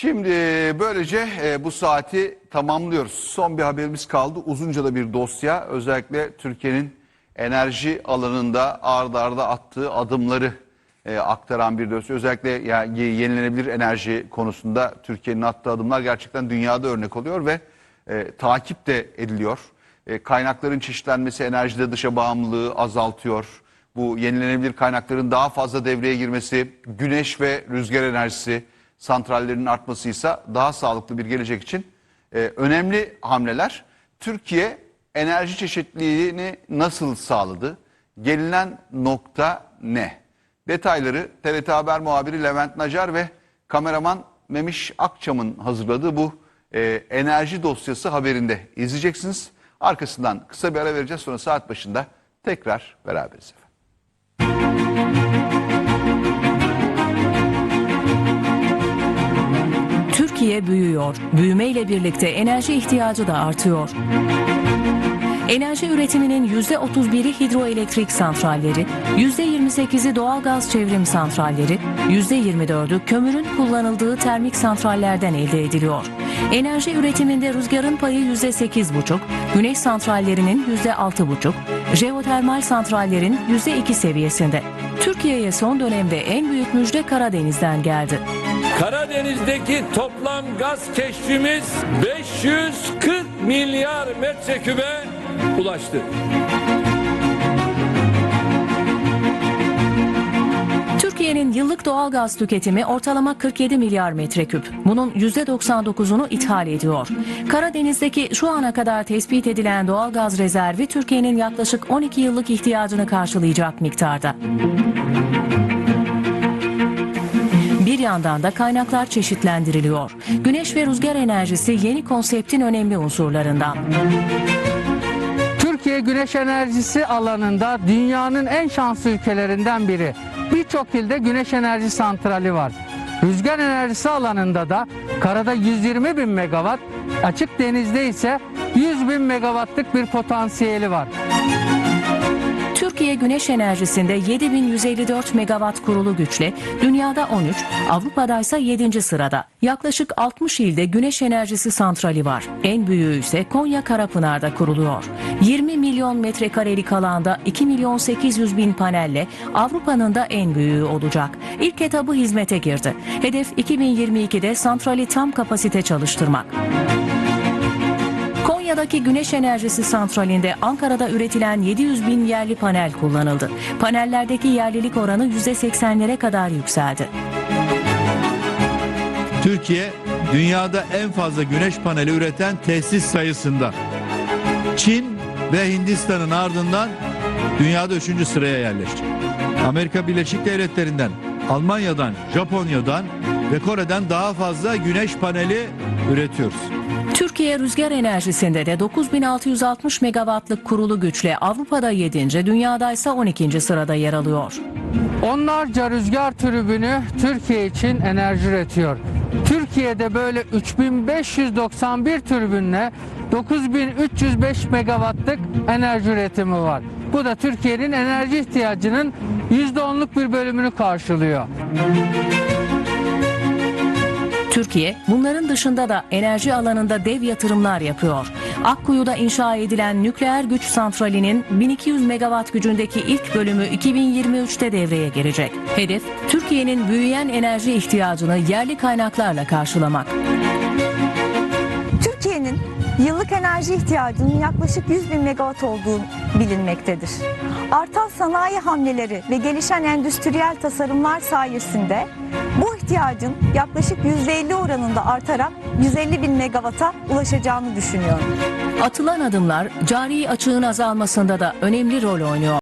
Şimdi böylece e, bu saati tamamlıyoruz. Son bir haberimiz kaldı. Uzunca da bir dosya. Özellikle Türkiye'nin enerji alanında ard arda attığı adımları e, aktaran bir dosya. Özellikle yani yenilenebilir enerji konusunda Türkiye'nin attığı adımlar gerçekten dünyada örnek oluyor ve e, takip de ediliyor. Kaynakların çeşitlenmesi enerjide dışa bağımlılığı azaltıyor. Bu yenilenebilir kaynakların daha fazla devreye girmesi, güneş ve rüzgar enerjisi santrallerinin artmasıysa daha sağlıklı bir gelecek için e, önemli hamleler. Türkiye enerji çeşitliliğini nasıl sağladı? Gelinen nokta ne? Detayları TRT Haber muhabiri Levent Nacar ve kameraman Memiş Akçam'ın hazırladığı bu e, enerji dosyası haberinde izleyeceksiniz. Arkasından kısa bir ara vereceğiz sonra saat başında tekrar beraberiz efendim. Büyüyor. Büyümeyle birlikte enerji ihtiyacı da artıyor. Enerji üretiminin %31'i hidroelektrik santralleri, %28'i doğalgaz çevrim santralleri, %24'ü kömürün kullanıldığı termik santrallerden elde ediliyor. Enerji üretiminde rüzgarın payı %8,5, güneş santrallerinin %6,5, jeotermal santrallerin %2 seviyesinde. Türkiye'ye son dönemde en büyük müjde Karadeniz'den geldi. Karadeniz'deki toplam gaz keşfimiz 540 milyar metrekübe ulaştı. Yıllık doğal gaz tüketimi ortalama 47 milyar metreküp. Bunun %99'unu ithal ediyor. Karadeniz'deki şu ana kadar tespit edilen doğal gaz rezervi Türkiye'nin yaklaşık 12 yıllık ihtiyacını karşılayacak miktarda. Bir yandan da kaynaklar çeşitlendiriliyor. Güneş ve rüzgar enerjisi yeni konseptin önemli unsurlarından. Türkiye güneş enerjisi alanında dünyanın en şanslı ülkelerinden biri. Birçok ilde güneş enerji santrali var. Rüzgar enerjisi alanında da karada 120 bin megawatt, açık denizde ise 100 bin megawattlık bir potansiyeli var. Türkiye güneş enerjisinde 7154 megawatt kurulu güçle dünyada 13, Avrupa'da ise 7. sırada. Yaklaşık 60 ilde güneş enerjisi santrali var. En büyüğü ise Konya Karapınar'da kuruluyor. 20 milyon metrekarelik alanda 2 milyon 800 bin panelle Avrupa'nın da en büyüğü olacak. İlk etabı hizmete girdi. Hedef 2022'de santrali tam kapasite çalıştırmak. Konya'daki güneş enerjisi santralinde Ankara'da üretilen 700 bin yerli panel kullanıldı. Panellerdeki yerlilik oranı %80'lere kadar yükseldi. Türkiye dünyada en fazla güneş paneli üreten tesis sayısında. Çin ve Hindistan'ın ardından dünyada 3. sıraya yerleşti. Amerika Birleşik Devletleri'nden, Almanya'dan, Japonya'dan ve Kore'den daha fazla güneş paneli üretiyoruz. Türkiye rüzgar enerjisinde de 9660 megawattlık kurulu güçle Avrupa'da 7. dünyada ise 12. sırada yer alıyor. Onlarca rüzgar tribünü Türkiye için enerji üretiyor. Türkiye'de böyle 3591 türbünle 9305 megawattlık enerji üretimi var. Bu da Türkiye'nin enerji ihtiyacının %10'luk bir bölümünü karşılıyor. Türkiye bunların dışında da enerji alanında dev yatırımlar yapıyor. Akkuyu'da inşa edilen nükleer güç santralinin 1200 megawatt gücündeki ilk bölümü 2023'te devreye girecek. Hedef Türkiye'nin büyüyen enerji ihtiyacını yerli kaynaklarla karşılamak. Türkiye'nin yıllık enerji ihtiyacının yaklaşık 100 bin megawatt olduğu bilinmektedir. Artan sanayi hamleleri ve gelişen endüstriyel tasarımlar sayesinde bu ihtiyacın yaklaşık %50 oranında artarak 150 bin megawatt'a ulaşacağını düşünüyorum. Atılan adımlar cari açığın azalmasında da önemli rol oynuyor.